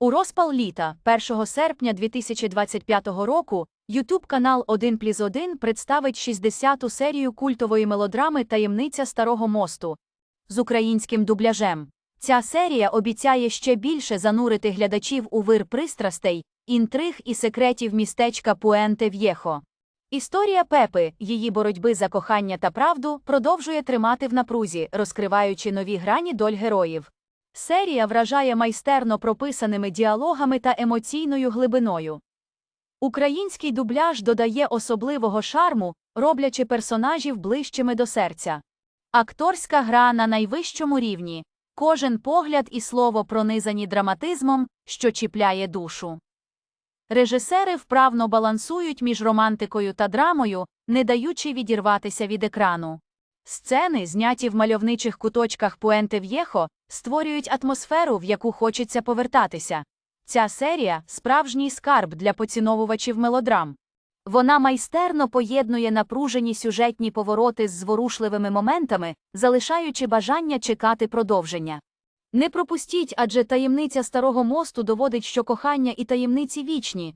У розпал літа, 1 серпня 2025 року, YouTube канал 1 плюс 1 представить 60-ту серію культової мелодрами Таємниця Старого мосту з українським дубляжем. Ця серія обіцяє ще більше занурити глядачів у вир пристрастей, інтриг і секретів містечка Пуенте В'єхо. Історія Пепи, її боротьби за кохання та правду, продовжує тримати в напрузі, розкриваючи нові грані доль героїв. Серія вражає майстерно прописаними діалогами та емоційною глибиною. Український дубляж додає особливого шарму, роблячи персонажів ближчими до серця. Акторська гра на найвищому рівні, кожен погляд і слово пронизані драматизмом, що чіпляє душу. Режисери вправно балансують між романтикою та драмою, не даючи відірватися від екрану. Сцени, зняті в мальовничих куточках Пуенте В'єхо, створюють атмосферу, в яку хочеться повертатися. Ця серія справжній скарб для поціновувачів мелодрам. Вона майстерно поєднує напружені сюжетні повороти з зворушливими моментами, залишаючи бажання чекати продовження. Не пропустіть, адже таємниця старого мосту доводить, що кохання і таємниці вічні,